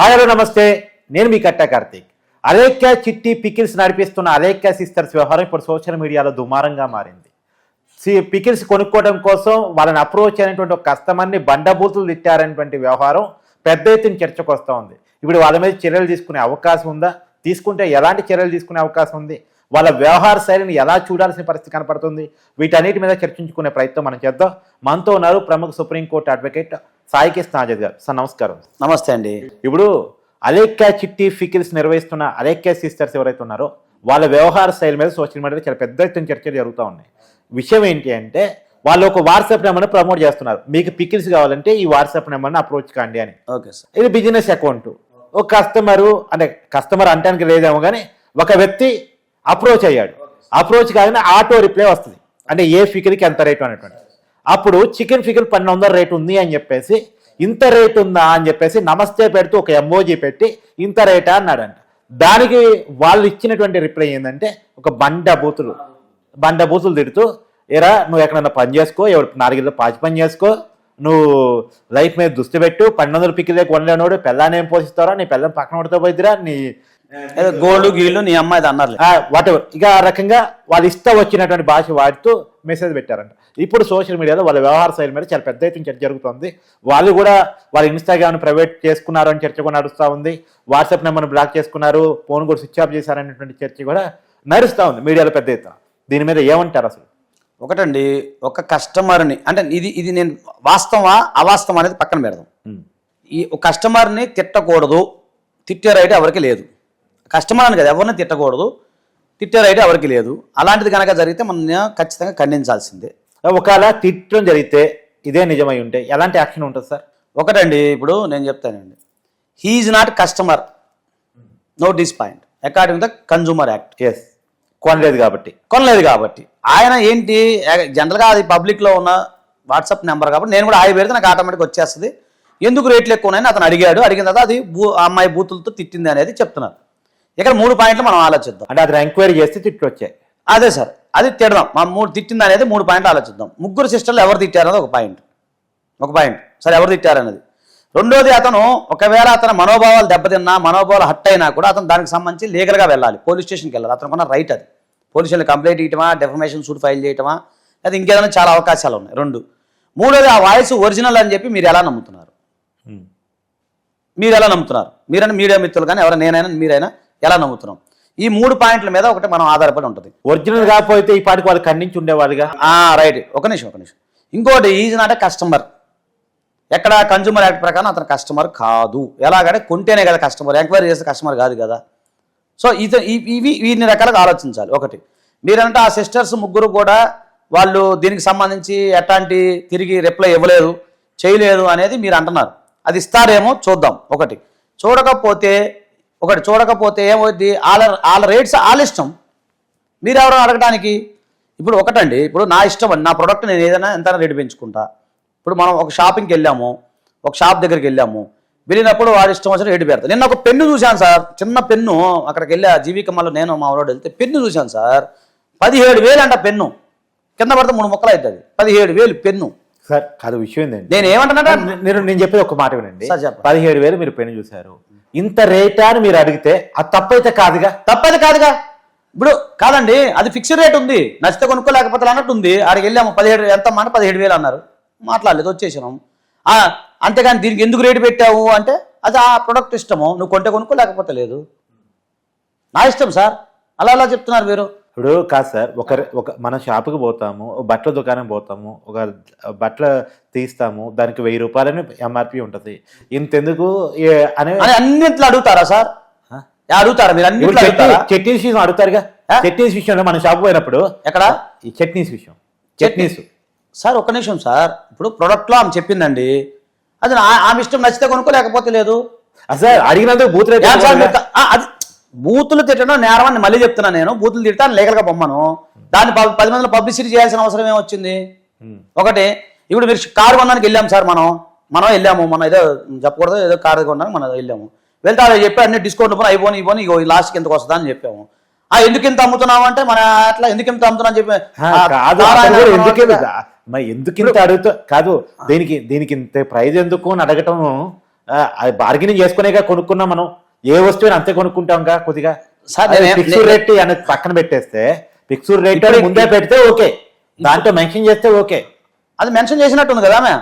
Hi hello నమస్తే. నేను మీ కట్టా కార్తీక్. అలేఖ్య చిట్టి పికిల్స్ నడిపిస్తున్న అలేఖ్య సిస్టర్స్ వ్యవహారం ఇప్పుడు సోషల్ మీడియాలో దుమారంగా మారింది. సి- పికిల్స్ కొనుక్కోవడం కోసం వాళ్ళని అప్రోచ్ అయినటువంటి ఒక కస్టమర్ని బండబూతులు తిట్టారనేటువంటి వ్యవహారం పెద్ద ఎత్తున చర్చకు వస్తూ ఉంది. ఇప్పుడు వాళ్ళ మీద చర్యలు తీసుకునే అవకాశం ఉందా? తీసుకుంటే ఎలాంటి చర్యలు తీసుకునే అవకాశం ఉంది? వాళ్ళ వ్యవహార శైలిని ఎలా చూడాల్సిన పరిస్థితి కనపడుతుంది? వీటన్నిటి మీద చర్చించుకునే ప్రయత్నం మనం చేద్దాం. మనతో ఉన్నారు ప్రముఖ Supreme Court advocate Sai Krishna Azad garu sir నమస్కారం. నమస్తే అండి. ఇప్పుడు అలేఖ్య చిట్టి ఫికిల్స్ నిర్వహిస్తున్న అలేఖ్య సిస్టర్స్ ఎవరైతే ఉన్నారో వాళ్ళ వ్యవహార శైలి మీద సోషల్ మీడియాలో చాలా పెద్ద ఎత్తున చర్చలు జరుగుతూ ఉన్నాయి. విషయం ఏంటి అంటే వాళ్ళు ఒక వాట్సాప్ నెంబర్ని ప్రమోట్ చేస్తున్నారు. మీకు పికిల్స్ కావాలంటే ఈ వాట్సాప్ నెంబర్ని అప్రోచ్ కాండి అని. Okay sir. ఇది బిజినెస్ అకౌంట్. ఒక కస్టమరు అంటే కస్టమర్ అంటానికి లేదేమో కానీ ఒక వ్యక్తి అప్రోచ్ అయ్యాడు. అప్రోచ్ కాగానే ఆటో రిప్లై వస్తుంది. అంటే ఏ ఫికిర్కి ఎంత రేటు అనేటువంటి అప్పుడు చికెన్ ఫికల్ పన్నెండు వందల రేటు ఉంది అని చెప్పేసి ఇంత రేట్ ఉందా అని చెప్పేసి నమస్తే పెడుతూ ఒక ఎంఓజీ పెట్టి ఇంత రేటా అన్నాడంట. దానికి వాళ్ళు ఇచ్చినటువంటి రిప్లై ఏంటంటే ఒక బండ బూతులు బండ బూతులు తిడుతూ ఏరా నువ్వు ఎక్కడన్నా పని చేసుకో ఎవరు నాలుగిల్లో పాచి పని చేసుకో నువ్వు లైఫ్ మీద దుస్తి పెట్టు పన్నెండు వందల పిక్కిలే కొనలేనోడు పిల్లాన్ని ఏం పోషిస్తారా నీ పిల్లని పక్కన పడితే పోయిద్దిరా నీ ఏదో గోల్డ్ గీళ్ళు నీ అమ్మాయి అన్నారు వాట్ ఎవర్ ఇక ఆ రకంగా వాళ్ళు ఇష్టం వచ్చినటువంటి భాష వాడుతూ మెసేజ్ పెట్టారంట. ఇప్పుడు సోషల్ మీడియాలో వాళ్ళ వ్యవహార శైలి మీద చాలా పెద్ద ఎత్తున చర్చ జరుగుతుంది. వాళ్ళు కూడా వాళ్ళ ఇన్స్టాగ్రామ్ ప్రైవేట్ చేసుకున్నారు అని చర్చ కూడా నడుస్తూ ఉంది. వాట్సాప్ నెంబర్ని బ్లాక్ చేసుకున్నారు. ఫోన్ కూడా స్విచ్ ఆఫ్ చేశారనేటువంటి చర్చ కూడా నడుస్తూ ఉంది మీడియాలో పెద్ద ఎత్తున. దీని మీద ఏమంటారు అసలు? ఒకటండి ఒక కస్టమర్ని అంటే ఇది ఇది నేను వాస్తవా అవాస్తవం అనేది పక్కన పెడదాం. ఈ కస్టమర్ని తిట్టకూడదు తిట్టే రైట్ ఎవరికి లేదు. కస్టమర్ అని కదా ఎవరిని తిట్టకూడదు. తిట్టే రైట్ ఎవరికి లేదు. అలాంటిది కనుక జరిగితే మనం ఖచ్చితంగా ఖండించాల్సిందే. ఒకవేళ తిట్టడం జరిగితే ఇదే నిజమై ఉంటే ఎలాంటి యాక్షన్ ఉంటుంది సార్? ఒకటండి ఇప్పుడు నేను చెప్తానండి. He's not customer no this point according the consumer act as కొనలేదు కాబట్టి. కొనలేదు కాబట్టి. ఆయన ఏంటి జనరల్గా అది పబ్లిక్లో ఉన్న వాట్సాప్ నెంబర్ కాబట్టి నేను కూడా ఆయన పెడితే నాకు ఆటోమేటిక్ వచ్చేస్తుంది. ఎందుకు రేట్లు ఎక్కువ ఉన్నాయని అతను అడిగాడు. అడిగిన తర్వాత అది బూ అమ్మాయి బూతులతో తిట్టింది అనేది చెప్తున్నారు. ఇక్కడ మూడు పాయింట్లు మనం ఆలోచిద్దాం. అంటే అతను ఎంక్వైరీ చేస్తే తిట్లు వచ్చాయి. అదే సార్ అది తిడదాం. మా మూడు తిట్టింది అనేది మూడు పాయింట్లు ఆలోచిద్దాం. ముగ్గురు సిస్టర్లు ఎవరు తిట్టారు అనేది ఒక పాయింట్. ఒక పాయింట్. సరే ఎవరు తిట్టారు అనేది. రెండోది అతను ఒకవేళ అతని మనోభావాలు దెబ్బతిన్నా మనోభావాలు హట్ అయినా కూడా అతను దానికి సంబంధించి లీగల్గా వెళ్ళాలి. పోలీస్ స్టేషన్కి వెళ్ళాలి. అతనుకున్న రైట్ అది. పోలీస్ స్టేషన్ కంప్లైంట్ ఇవ్వటమా డెఫర్మేషన్ సూట్ ఫైల్ చేయటమా అది ఇంకేదైనా చాలా అవకాశాలు ఉన్నాయి. రెండు. మూడోది ఆ వాయిస్ ఒరిజినల్ అని చెప్పి మీరు ఎలా నమ్ముతున్నారు. మీరు ఎలా నమ్ముతున్నారు? మీరైనా మీడియా మిత్రులు కానీ ఎవరైనా నేనైనా మీరైనా ఎలా నమ్ముతున్నాం? ఈ మూడు పాయింట్ల మీద ఒకటి మనం ఆధారపడి ఉంటుంది. ఒరిజినల్ కాకపోతే ఈ పాటికి వాళ్ళు ఖండించి ఉండేవాళ్ళుగా? ఆ రైట్ ఒక నిమిషం ఒక నిమిషం. ఇంకోటి ఈజ్ నాట్ ఎ కస్టమర్ ఎక్కడ కన్జ్యూమర్ యాక్ట్ ప్రకారం అతను కస్టమర్ కాదు. ఎలాగంటే కొంటేనే కదా కస్టమర్ ఎంక్వైరీ చేస్తే కస్టమర్ కాదు కదా. సో ఈ- ఇవి వీరిని రకాలుగా ఆలోచించాలి. ఒకటి మీరంటే ఆ సిస్టర్స్ ముగ్గురు కూడా వాళ్ళు దీనికి సంబంధించి ఎట్లాంటి తిరిగి రిప్లై ఇవ్వలేదు చేయలేదు అనేది మీరు అంటున్నారు. అది ఇస్తారేమో చూద్దాం. ఒకటి చూడకపోతే ఒకటి చూడకపోతే ఏమవుద్ది? వాళ్ళ వాళ్ళ రేట్స్ వాళ్ళ ఇష్టం. మీరు ఎవరో అడగడానికి ఇప్పుడు ఒకటండి ఇప్పుడు నా ఇష్టం అండి నా ప్రోడక్ట్ నేను ఏదైనా ఎంతైనా రేటు పెంచుకుంటా. ఇప్పుడు మనం ఒక షాపింగ్కి వెళ్ళాము ఒక షాప్ దగ్గరికి వెళ్ళాము వెళ్ళినప్పుడు వాడి ఇష్టం వచ్చిన రేటు పెడతాను నిన్న ఒక పెన్ను చూశాను సార్ చిన్న పెన్ను అక్కడికి వెళ్ళా జీవికమ్మలో నేను మా ఊరోడు వెళ్తే పెన్ను చూశాను సార్. పదిహేడు వేలు అంట పెన్ను. కింద పడితే మూడు మొక్కలు అవుతుంది. పదిహేడు వేలు పెన్ను. సార్ కాదు విషయం ఏంటంటే నేను ఏమంటున్నా నేను నేను చెప్పేది ఒక మాట వినండి. పదిహేడు వేలు మీరు పెన్ను చూశారు. ఇంత రేటా అని మీరు అడిగితే అది తప్పైతే కాదుగా? తప్పది కాదుగా. ఇప్పుడు కాదండి అది ఫిక్స్డ్ రేట్ ఉంది. నచ్చితే కొనుక్కోలేకపోతే అన్నట్టు ఉంది. ఆడికి వెళ్ళాము పదిహేడు ఎంత మాట పదిహేడు వేలు అన్నారు. మాట్లాడలేదు వచ్చేసినాం. అంతేగాని దీనికి ఎందుకు రేటు పెట్టావు అంటే అది ఆ ప్రొడక్ట్ ఇష్టము. నువ్వు కొంటే కొనుక్కో లేకపోతే లేదు. నా ఇష్టం సార్. అలా అలా చెప్తున్నారు మీరు. ఇప్పుడు కాదు సార్ ఒక ఒక మన షాపుకి పోతాము బట్టల దుకాణం పోతాము ఒక బట్టలు తీస్తాము దానికి వెయ్యి రూపాయలని ఎంఆర్పి ఉంటుంది. ఇంతెందుకు అనే అని అన్నింటిలో అడుగుతారా సార్? అడుగుతారా మీరు? చట్నీస్ విషయం అడుగుతారుగా? చట్నీస్ విషయంలో మన షాప్ పోయినప్పుడు ఎక్కడ? ఈ చట్నీస్ విషయం. చట్నీస్. సార్ ఒక్క నిమిషం సార్. ఇప్పుడు ప్రొడక్ట్లో ఆమె చెప్పిందండి. అది ఆమె ఇష్టం నచ్చితే కొనుక్కో లేకపోతే లేదు. సార్ అడిగినందుకు బూత్ అది బూతులు తిట్టడం నేరం అని మళ్ళీ చెప్తున్నా నేను. బూతులు తిట్టాను లీగల్గా బొమ్మను దాన్ని పది మందిలో పబ్లిసిటీ చేయాల్సిన అవసరం ఏమొచ్చింది. ఒకటి ఇప్పుడు మీరు కారు కొనడానికి వెళ్ళాం సార్ మనం. మనం వెళ్ళాము. మనం ఏదో చెప్పకూడదు ఏదో కారు కొనడానికి మనం వెళ్ళాము. వెళ్తే అలా చెప్పి అన్ని డిస్కౌంట్ పోనీ అయిపోయి ఇవ్వని ఇగో లాస్ట్కి ఎంతకు వస్తుందా అని చెప్పాము. ఆ ఎందుకు ఇంత అమ్ముతున్నావు అంటే మన అట్లా ఎందుకు ఇంత అమ్ముతున్నా అని చెప్పి. మరి ఎందుకు ఇంత అడుగుతా కాదు దీనికి దీనికి ఇంత ప్రైజ్ ఎందుకు అని అడగటం బార్గెనింగ్ చేసుకునేగా కొనుక్కున్నాం మనం. ఏ వస్తువుని అంతే కొనుక్కుంటాంగా కొద్దిగా? సార్, ఫిక్స్డ్ రేట్ అనేది పక్కన పెట్టేస్తే ఫిక్స్డ్ రేట్ ముందే పెడితే ఓకే. దాంట్లో మెన్షన్ చేస్తే ఓకే. అది మెన్షన్ చేసినట్టుంది కదా ఆమె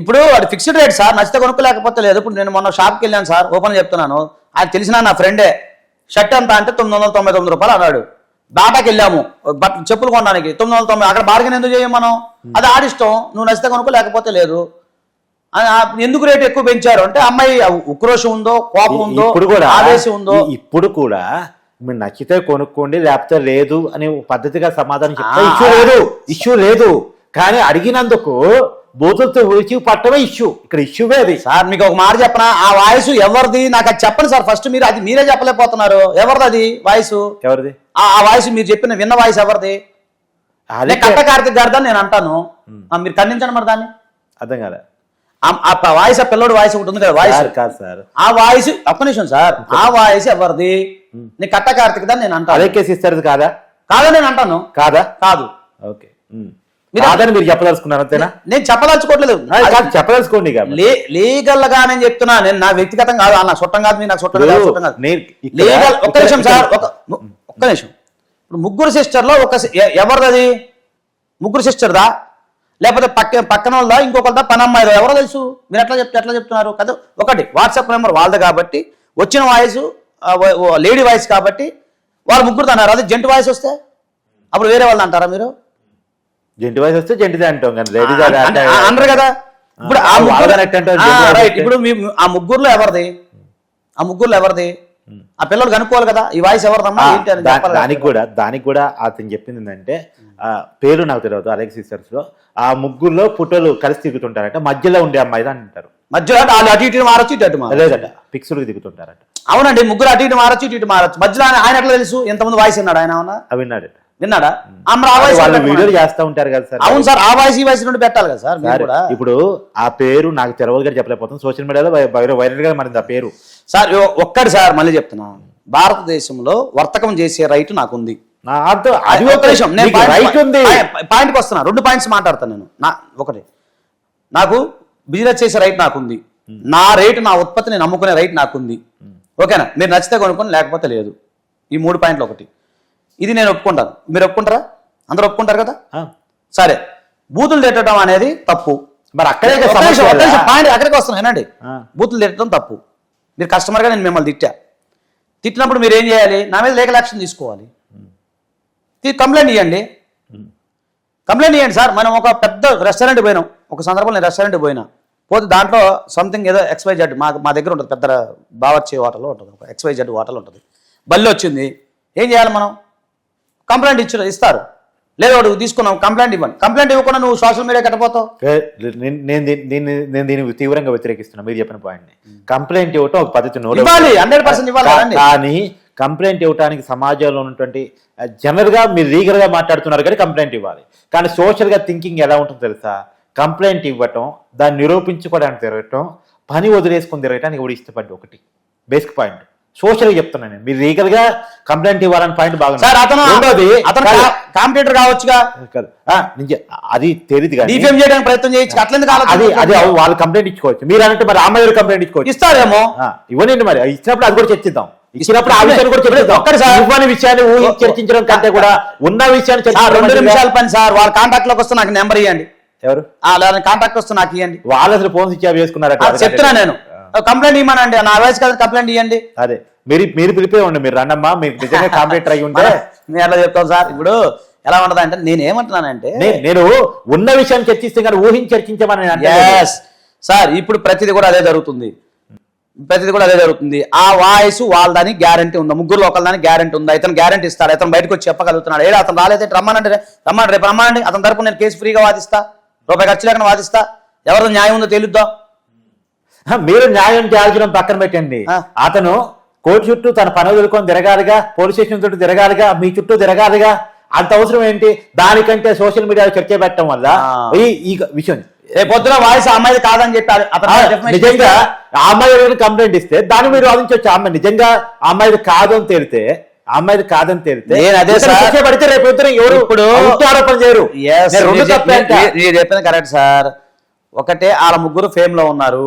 ఇప్పుడు అది ఫిక్స్డ్ రేట్ సార్ నచ్చితే కొనుక్కోలేకపోతే లేదు. ఇప్పుడు నేను మొన్న షాప్కి వెళ్ళాను సార్ ఓపెన్ చెప్తున్నాను. ఆయన తెలిసిన నా ఫ్రెండే షర్ట్ ఎంత అంటే తొమ్మిది వందల తొంభై తొమ్మిది రూపాయలు అన్నాడు. బాటాకి వెళ్ళాము. బట్ చెప్పులు కొనడానికి తొమ్మిది వందల తొంభై అక్కడ బార్గెన్ ఎందుకు చేయం మనం? అది ఆడిష్టం. నువ్వు నచ్చితే కొనుక్కో లేకపోతే లేదు. ఎందుకు రేటు ఎక్కువ పెంచారు? అంటే అమ్మాయి ఉక్రోషం ఉందో కోపం ఉందో ఇప్పుడు కూడా ఆవేశం ఉందో? ఇప్పుడు కూడా మీరు నచ్చితే కొనుక్కోండి లేకపోతే లేదు అని పద్ధతిగా సమాధానం చెప్తే ఇష్యూ లేదు. ఇష్యూ లేదు. కానీ అడిగినందుకు బూతులతో ఊచి పట్టమే ఇష్యూ. ఇక్కడ ఇష్యూవే అది? సార్ మీకు ఒక మాట చెప్పనా? ఆ వాయిస్ ఎవరిది? నాకు అది చెప్పండి సార్. ఫస్ట్ మీరు అది మీరే చెప్పలేకపోతున్నారు. ఎవరిది అది వాయిస్? ఎవరిది? ఆ వాయిస్ మీరు చెప్పిన విన్న వాయిస్ ఎవరిది? అదే కట్ట కార్తిక్ గారిదా నేను అంటాను. మీరు ఖండించండి మరి దాన్ని. అర్థం కాలే. ఆ- వాయిస్ ఆ పిల్లోడి వాయిస్ ఒకటి ఉంది కదా వాయిస్? సార్ కాదు సార్. ఆ వాయిస్ ఒక్క నిమిషం సార్. ఆ వాయిస్ ఎవరిది? నీ కట్ట కార్తిక్ దా నేను అదే అంటాను కేసు ఇస్తారు కాదా? కాదని నేను అంటాను? కాదా? కాదు. ఓకే. మీరు- కాదని మీరు చెప్పదలుచుకున్నారు అంతేనా? నేను చెప్పదలుచుకోవట్లేదు. అది కాదు చెప్పదలుచుకోండి లీగల్గా నేను చెప్తున్నా నేను నా వ్యక్తిగతం కాదు నా చుట్టం కాదు నాకు చుట్టం కాదు చుట్టం కాదు. లీగల్ ఒక్క నిమిషం సార్ ఒక్క నిమిషం. ఇప్పుడు ముగ్గురు సిస్టర్లో ఒక ఎవరిది ముగ్గురు సిస్టర్దా? లేకపోతే పక్క పక్కన వాళ్ళదా ఇంకొకరిదా పని అమ్మాయిదా ఎవరో తెలుసు. మీరు ఎట్లా చెప్తే ఎట్లా చెప్తున్నారు? కదా ఒకటి వాట్సాప్ నెంబర్ వాళ్ళది కాబట్టి వచ్చిన వాయిస్ లేడీ వాయిస్ కాబట్టి వాళ్ళు ముగ్గురు అన్నారు. అదే జెంట్ వాయిస్ వస్తే? అప్పుడు వేరే వాళ్ళు అంటారా మీరు? జంటి వయసు వస్తే జంటిదే అంటాం కానీ లేడీస్ అనరు కదా. ఇప్పుడు ఆ ముగ్గురు రైట్ ఇప్పుడు ఆ ముగ్గురులో ఎవరిది? ఆ ముగ్గురులో ఎవరిది? ఆ పిల్లలు కనుక్కోవాలి కదా ఈ వాయిస్ ఎవరిదమ్మా? దానికి కూడా దానికి కూడా అతను చెప్పింది ఏంటంటే పేరు నాకు తెలియదు అలెక్స్ సిస్టర్స్లో ఆ ముగ్గురులో ఫోటోలు కలిసి తిరుగుతుంటారట మధ్యలో ఉండే అమ్మాయి అంటారు. మధ్యలో వాళ్ళు అటు ఇటు మారచ్చు ఇటు అటు లేదట దిగుతుంటారట. అవునండి ముగ్గురు అటు ఇటు మారచ్చు ఇటు ఇటు మారచ్చు. మధ్యలో ఆయన ఎట్లా తెలుసు? ఎంతమంది వాయిస్ విన్నాడు ఆయన అవునా విన్నాడా. వాళ్ళు వీడియోలు? చేస్తా ఉంటారు కదా సార్. అవును సార్ ఆ వాయిస్ ఈ వాయిస్ నుండి పెట్టాలి కదా సార్ ఇప్పుడు ఆ పేరు నాకు తెరవదు గారు చెప్పలేకపోతుంది సోషల్ మీడియాలో వైరల్గా మరి ఆ పేరు. సార్ ఒక్కటి సార్ మళ్ళీ చెప్తున్నా. భారతదేశంలో వర్తకం చేసే రైట్ నాకుంది నా అర్థం. అది ఒక నేను రైట్ ఉంది. పాయింట్కి వస్తున్నా. రెండు పాయింట్స్ మాట్లాడతాను నేను. నా ఒకటి. నాకు బిజినెస్ చేసే రైట్ నాకుంది. నా రేటు నా ఉత్పత్తిని నమ్ముకునే రైట్ నాకుంది. ఓకేనా? మీరు నచ్చితే కొనుక్కొని లేకపోతే లేదు. ఈ మూడు పాయింట్లు ఒకటి. ఇది నేను ఒప్పుకుంటాను. మీరు ఒప్పుకుంటారా? అందరూ ఒప్పుకుంటారు కదా? సరే. బూతులు తిట్టడం అనేది తప్పు. మరి అక్కడే. పాయింట్ అక్కడికి వస్తున్నాను వినండి. ఆ. బూతులు తిట్టడం తప్పు. మీరు కస్టమర్గా నేను మిమ్మల్ని తిట్టా. తిట్టినప్పుడు మీరు ఏం చేయాలి? నా మీద లీగల్ యాక్షన్ తీసుకోవాలి. కంప్లైంట్ ఇవ్వండి కంప్లైంట్ ఇవ్వండి సార్. మనం ఒక పెద్ద రెస్టారెంట్ పోయినాం. ఒక సందర్భంలో నేను రెస్టారెంట్ పోయినా. పోతే దాంట్లో సంథింగ్ ఏదో ఎక్స్వై జెడ్ మా మా దగ్గర ఉంటుంది. పెద్ద బావర్చి హోటల్ ఉంటుంది. ఒక ఎక్స్వై జెడ్ హోటల్ ఉంటుంది. బల్లి వచ్చింది. ఏం చేయాలి మనం? కంప్లైంట్ ఇచ్చి ఇస్తారు. లేదు వాడు తీసుకున్నాం. కంప్లైంట్ ఇవ్వండి. కంప్లైంట్ ఇవ్వకుండా నువ్వు సోషల్ మీడియా కట్టపోతావు నేను నేను దీన్ని- దీన్ని నేను దీన్ని తీవ్రంగా వ్యతిరేకిస్తున్నా. మీరు చెప్పిన పాయింట్ కంప్లైంట్ ఇవ్వటం ఒక పద్ధతి no doubt. ఇవ్వాలి, 100% ఇవ్వాలి కా- కదండి. కానీ కంప్లైంట్ ఇవ్వడానికి సమాజంలో ఉన్నటువంటి జనరల్గా మీరు లీగల్గా మాట్లాడుతున్నారు కానీ కంప్లైంట్ ఇవ్వాలి. కానీ సోషల్గా థింకింగ్ ఎలా ఉంటుందో తెలుసా? కంప్లైంట్ ఇవ్వటం దాన్ని నిరూపించుకోవడానికి తిరగటం పని వదిలేసుకొని తిరగటానికి కూడా ఇష్టపడ్డ ఒకటి. Basic point. సోషల్గా చెప్తున్నాను నేను. మీరు లీగల్గా కంప్లైంట్ ఇవ్వాలని పాయింట్ బాగుంది సార్ అతను రెండోది అతను కావచ్చుగా. అది తెలియదు కానీ డిఫేమ్ చేయడానికి ప్రయత్నం చేయొచ్చు అది అది? వాళ్ళు కంప్లైంట్ ఇచ్చుకోవచ్చు. మీరు అన్నట్టు మరి అమ్మాయి కంప్లైంట్ ఇచ్చుకోవచ్చు. ఇస్తారేమో. ఇవ్వనండి మరి. ఇచ్చినప్పుడు అది కూడా చర్చిద్దాం. ఇచ్చినప్పుడు ఆ విషయాన్ని కూడా చర్చిద్దాం ఒక్కటి సార్. ఇవ్వని విషయాన్ని చర్చించడం కంటే కూడా ఉన్న విషయాన్ని రెండు. నిమిషాల పని సార్. వాళ్ళ కాంటాక్ట్లోకి వస్తే నాకు నెంబర్ ఇవ్వండి ఎవరు? కాంటాక్ట్ వస్తే నాకు ఇవ్వండి వాళ్ళు అసలు ఫోన్ స్విచ్ ఆఫ్ చేసుకున్నారట ఆ, చెప్తున్నా నేను. కంప్లైంట్ ఇవ్వమనండి. నా వాయిస్ కదా కంప్లైంట్ ఇవ్వండి అదే. మీరు మీరు పిలిపే ఉండి మీరు రండమ్మా. మీరు నిజంగా కాంప్లీటర్ అయి ఉంటే నేను ఎట్లా చెప్తాను సార్? ఇప్పుడు ఎలా ఉంటది అంటే నేను ఏమంటున్నానంటే నేను ఉన్న విషయాన్ని చర్చిస్తే కానీ ఊహించి చర్చించమని సార్ ఇప్పుడు ప్రతిది కూడా అదే జరుగుతుంది. ప్రతిది కూడా అదే జరుగుతుంది. ఆ వాయిస్ వాళ్ళదని గ్యారంటీ ఉందా? ముగ్గురు ఒకళ్ళని గ్యారంటీ ఉందా? ఇతను గ్యారంటీ ఇస్తాడు? ఇతను బయటకు వచ్చి చెప్పగలుగుతున్నాడు? ఏడా అతను రాలేదే రమ్మనండి రమ్మండి రేపు రమ్మనండి. అతని తరపు నేను కేసు ఫ్రీగా వాదిస్తా. రూపాయి ఖర్చు లేకుండా వాదిస్తా. ఎవరిదో న్యాయం ఉందో తెలుద్దాం? మీరు న్యాయం చేయాల్సిన పక్కన పెట్టండి. అతను కోర్టు చుట్టూ తన పని వదులుకొని తిరగాలిగా పోలీస్ స్టేషన్ చుట్టూ తిరగాలిగా మీ చుట్టూ తిరగాలిగా. అంత అవసరం ఏంటి? దానికంటే సోషల్ మీడియాలో చర్చ పెట్టడం వల్ల. ఈ విషయం పొద్దున వాయిస్ అమ్మాయి కాదని చెప్పి నిజంగా అమ్మాయి కంప్లైంట్ ఇస్తే దాన్ని మీరు వాదించవచ్చు. అమ్మాయి నిజంగా అమ్మాయిది కాదు అని తేలితే అమ్మాయిది కాదని తేలితే నేను అదే సార్. పడితే రేపు ఎవరు ఇప్పుడు- ఆరోపణ చేయరు. నేను చెప్పింది కరెక్ట్ సార్. ఒకటే వాళ్ళ ముగ్గురు ఫేమ్లో ఉన్నారు.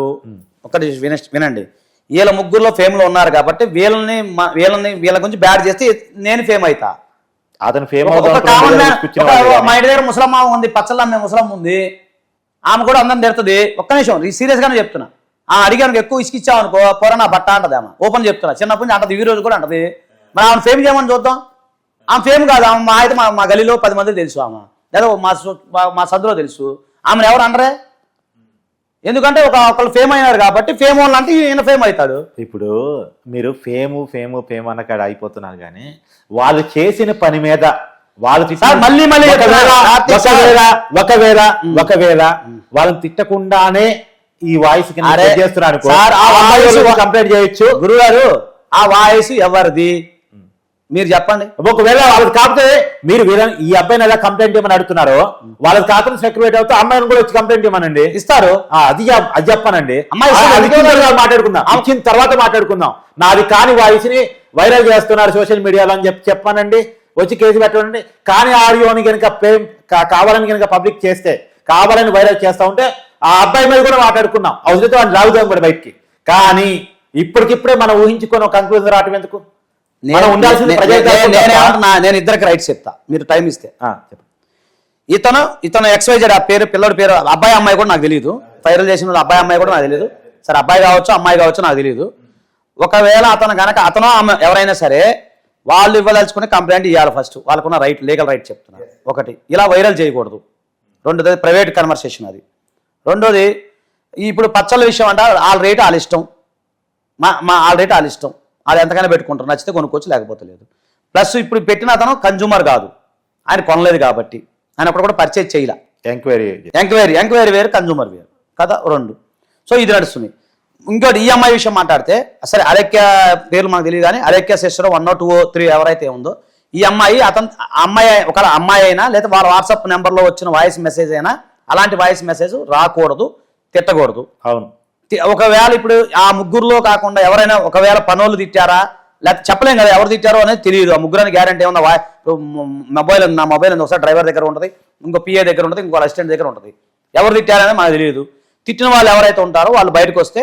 ఒకటి విన- వినండి. వీళ్ళ ముగ్గురులో ఫేమ్లో ఉన్నారు కాబట్టి వీళ్ళని వీళ్ళని వీళ్ళ గురించి బ్యాడ్ చేస్తే నేను ఫేమ్ అవుతా అతను ఫేమ్ మా ఇంటి దగ్గర ముసలమ్మ ఉంది పచ్చళ్ళ అమ్మే ముసలమ్మ ఉంది ఆమె కూడా అందం తిడుతుంది ఒక్క నిమిషం సీరియస్గానే చెప్తున్నా. ఆ అడిగాను ఎక్కువ ఇసుకిచ్చావు అనుకో పొర నా బట్ట అంటది ఆమె. ఓపెన్ చెప్తున్నా. చిన్నప్పటి నుంచి అంటది ఈ రోజు కూడా అంటది. మరి ఆమె ఫేమ్ చేయమని చూద్దాం. ఆమె ఫేమ్ కాదు ఆమె మా అయితే మా మా గలీలో పది మంది తెలుసు ఆమె. లేదా మా మా- మా సందులో తెలుసు. ఆమెను ఎవరు అనరే? ఎందుకంటే ఒక ఒకళ్ళు ఫేమ్ అయినారు కాబట్టి ఫేమ్ వాళ్ళు అంటే ఈయన ఫేమ్ అవుతాడు. ఇప్పుడు మీరు ఫేము ఫేము ఫేమ్ అన్న కాడ అయిపోతున్నారు కానీ వాళ్ళు చేసిన పని మీద వాళ్ళు మళ్ళీ మళ్ళీ ఒకవేళ. ఒకవేళ ఒకవేళ వాళ్ళని తిట్టకుండానే ఈ వాయిస్ చేస్తున్నాడు వాయిస్ కంప్లైంట్ చేయొచ్చు. గురుగారు ఆ వాయిస్ ఎవరిది? మీరు చెప్పండి. ఒకవేళ వాళ్ళకి కాకపోతే మీరు వీళ్ళని ఈ అబ్బాయిని ఎలా కంప్లైంట్ చేయమని అడుగుతున్నారో వాళ్ళకి కాకుండా సెక్రటరీ అవుతే అమ్మాయిని కూడా వచ్చి కంప్లైంట్ చేయమనండి. ఇస్తారు. అది అది చెప్పానండి. మాట్లాడుకుందాం. ఇచ్చిన తర్వాత మాట్లాడుకుందాం. నాది కాని వాయిస్ని వైరల్ చేస్తున్నారు సోషల్ మీడియాలో అని చెప్పి చెప్పానండి. వచ్చి కేసు పెట్టండి. కాని ఆడియోని కనుక కావాలని కనుక పబ్లిక్ చేస్తే కావాలని వైరల్ చేస్తా ఉంటే ఆ అబ్బాయి మీద కూడా మాట్లాడుకున్నాం అవసరం వాడిని లాగుదాం కూడా బయటికి. కానీ ఇప్పటికిప్పుడే మనం ఊహించుకొని ఒక కంక్లూజన్ రావటం ఎందుకు? నేను ఇద్దరికి రైట్స్ చెప్తా. మీరు టైం ఇస్తే. చెప్పండి ఇతను ఇతను ఎక్స్వైజెడ్ ఆ పేరు పిల్లడి పేరు అబ్బాయి అమ్మాయి కూడా నాకు తెలియదు వైరల్ చేసిన అబ్బాయి అమ్మాయి కూడా నాకు తెలియదు సరే అబ్బాయి కావచ్చు అమ్మాయి కావచ్చు నాకు తెలియదు ఒకవేళ అతను గనక అతను ఆమె ఎవరైనా సరే వాళ్ళు ఇవ్వదలుచుకుని కంప్లైంట్ ఇవ్వాలి ఫస్ట్ వాళ్ళకున్న రైట్ లీగల్ రైట్ చెప్తున్నారు ఒకటి ఇలా వైరల్ చేయకూడదు. రెండోది ప్రైవేట్ కన్వర్సేషన్ అది. రెండోది ఇప్పుడు పచ్చళ్ళ విషయం అంటే వాళ్ళ రేటు వాళ్ళ ఇష్టం. మా మా వాళ్ళ రేటు వాళ్ళ ఇష్టం. వాళ్ళు ఎంతకైనా పెట్టుకుంటారు. నచ్చితే కొనుక్కోవచ్చు లేకపోతే లేదు. ప్లస్ ఇప్పుడు పెట్టిన అతను కన్జ్యూమర్ కాదు. ఆయన కొనలేదు కాబట్టి. ఆయన అప్పుడు కూడా పర్చేజ్ చేయలే. ఎంక్వైరీ ఎంక్వైరీ ఎంక్వైరీ వేరు కన్జ్యూమర్ వేరు. కదా రెండు. సో ఇది నడుస్తుంది. ఇంకోటి ఈఎంఐ విషయం మాట్లాడితే సరే అలెక్య పేర్లు మనకు తెలియదు కానీ Alekhya sister one two three ఎవరైతే ఉందో ఈ అమ్మాయి అతను అమ్మాయి ఒక అమ్మాయి అయినా లేదా వాళ్ళ వాట్సాప్ నెంబర్లో వచ్చిన వాయిస్ మెసేజ్ అయినా అలాంటి వాయిస్ మెసేజ్ రాకూడదు తిట్టకూడదు. అవును. ఒకవేళ ఇప్పుడు ఆ ముగ్గురులో కాకుండా ఎవరైనా ఒకవేళ పనోళ్ళు తిట్టారా లేకపోతే చెప్పలేం కదా ఎవరు తిట్టారో అనేది తెలియదు. ఆ ముగ్గురని గ్యారంటీ ఏమన్నా మొబైల్ ఉంది, నా మొబైల్ ఉంది ఒకసారి డ్రైవర్ దగ్గర ఉంటుంది ఇంకో పిఏ దగ్గర ఉంటుంది ఇంకో అసిస్టెంట్ దగ్గర ఉంటుంది. ఎవరు తిట్టారనేది మనకు తెలియదు. తిట్టిన వాళ్ళు ఎవరైతే ఉంటారో వాళ్ళు బయటకు వస్తే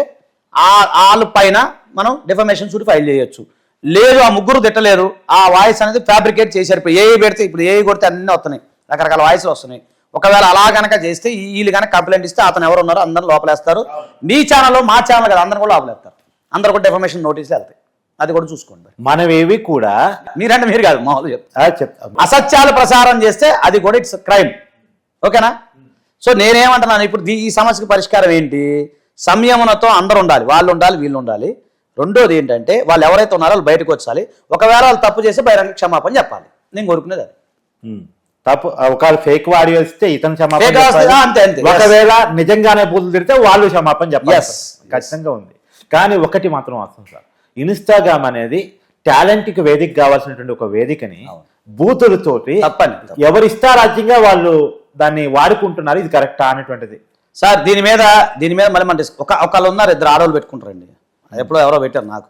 వాళ్ళ పైన మనం డిఫర్మేషన్ సూట్ ఫైల్ చేయొచ్చు. లేదు ఆ ముగ్గురు తిట్టలేరు. ఆ వాయిస్ అనేది ఫ్యాబ్రికేట్ చేశారు. ఇప్పుడు ఏ పెడితే ఇప్పుడు ఏ కొడితే అన్నీ వస్తున్నాయి. రకరకాల వాయిస్లు వస్తున్నాయి. ఒకవేళ అలా గనక చేస్తే వీళ్ళు కనుక కంప్లైంట్ ఇస్తే అతను ఎవరు ఉన్నారో అందరూ లోపలేస్తారు. మీ ఛానల్లో మా ఛానల్ కదా అందరూ కూడా లోపలేస్తారు. అందరు కూడా డెఫర్మేషన్ నోటీసులు వెళ్తాయి. అది కూడా చూసుకోండి మనమేవి కూడా మీరంటే మీరు కాదు మామూలు చెప్తా. అసత్యాలు ప్రసారం చేస్తే అది కూడా ఇట్స్ క్రైమ్ ఓకేనా? సో నేనేమంటున్నాను ఇప్పుడు ఈ సమస్యకి పరిష్కారం ఏంటి? సంయమనతో అందరు ఉండాలి వాళ్ళు ఉండాలి వీళ్ళు ఉండాలి రెండోది ఏంటంటే వాళ్ళు ఎవరైతే ఉన్నారో వాళ్ళు బయటకు వచ్చాలి ఒకవేళ వాళ్ళు తప్పు చేస్తే బహిరంగ క్షమాపణ చెప్పాలి నేను కోరుకునేది అది. తప్పు ఒకవేళ ఫేక్ ఆడియో ఇస్తే ఇతను క్షమాపణ. వస్తే అంతే, అంతే. ఒకవేళ నిజంగానే బూతులు తిడితే వాళ్ళు క్షమాపణ చెప్పాలి. ఖచ్చితంగా ఉంది కానీ ఒకటి మాత్రం వాస్తవం సార్ ఇన్స్టాగ్రామ్ అనేది టాలెంట్కి వేదిక కావాల్సినటువంటి ఒక వేదికని. బూతులతోటి తప్పని ఎవరు ఇష్టారాజ్యంగా వాళ్ళు దాన్ని వాడుకుంటున్నారు ఇది కరెక్టా అనేటువంటిది సార్ దీని మీద దీని మీద మళ్ళీ మన ఒక ఒకళ్ళు ఉన్నారు ఇద్దరు ఆడవాళ్ళు పెట్టుకుంటారండి. ఎప్పుడో ఎవరో పెట్టారు నాకు.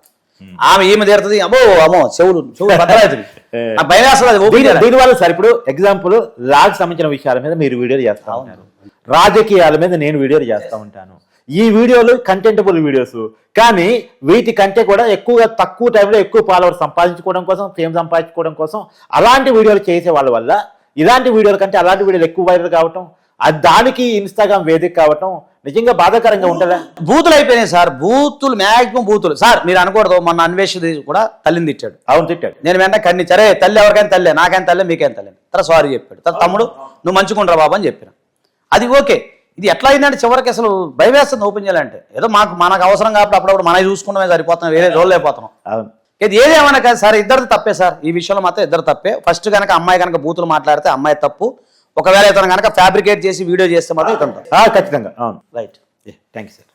ఆమె ఈమె తీరుతుంది అమ్మో అమ్మో చెవులు బద్దలవుతుంది భయం అది చేయాలి. దీనివల్ల సార్ ఇప్పుడు ఎగ్జాంపుల్ లాగ్ సంబంధించిన విషయాల మీద మీరు వీడియోలు చేస్తా ఉంటారు రాజకీయాల మీద నేను వీడియోలు చేస్తా ఉంటాను. ఈ వీడియోలు కంటెంటబుల్ వీడియోస్ కానీ వీటి కంటే కూడా ఎక్కువగా తక్కువ టైంలో ఎక్కువ ఫాలోవర్స్ సంపాదించుకోవడం కోసం ఫేమ్ సంపాదించుకోవడం కోసం అలాంటి వీడియోలు చేసే వాళ్ళ వల్ల ఇలాంటి వీడియోల కంటే అలాంటి వీడియోలు ఎక్కువ వైరల్ కావటం అది దానికి ఇన్స్టాగ్రామ్ వేదిక కావటం నిజంగా బాధాకరంగా ఉంటుందా? బూతులు అయిపోయినాయి సార్. బూతులు మ్యాక్సిమం బూతులు. సార్ మీరు అనకూడదు. మొన్న అన్వేషణ కూడా తల్లిని తిట్టాడు. అవును తిట్టాడు. నేను వెంటనే కన్ని సరే తల్లి ఎవరికైనా తల్లే నాకైనా తల్లే మీకైనా తల్లి తర్వాత సారీ చెప్పాడు. తర్వాత తమ్ముడు నువ్వు మంచుకుంటారా బాబు అని చెప్పిన. అది ఓకే. ఇది ఎట్లా అయిందంటే చివరికి అసలు భయం వేస్తుంది ఓపెన్ చేయాలంటే. ఏదో మాకు మనకు అవసరం కాబట్టి అప్పుడప్పుడు మనం చూసుకుంటమే సరిపోతున్నాం. వేరే రోజులు అయిపోతున్నాం అవును. ఇది ఏదేమైనా కాదు సార్ ఇద్దరు తప్పే సార్. ఈ విషయంలో మాత్రం ఇద్దరు తప్పే. ఫస్ట్ కనుక అమ్మాయి కనుక బూతులు మాట్లాడితే అమ్మాయి తప్పు. ఒకవేళ ఇతను కనుక ఫ్యాబ్రికేట్ చేసి వీడియో చేస్తే మాత్రం ఇతను ఖచ్చితంగా. అవును. Right thank you sir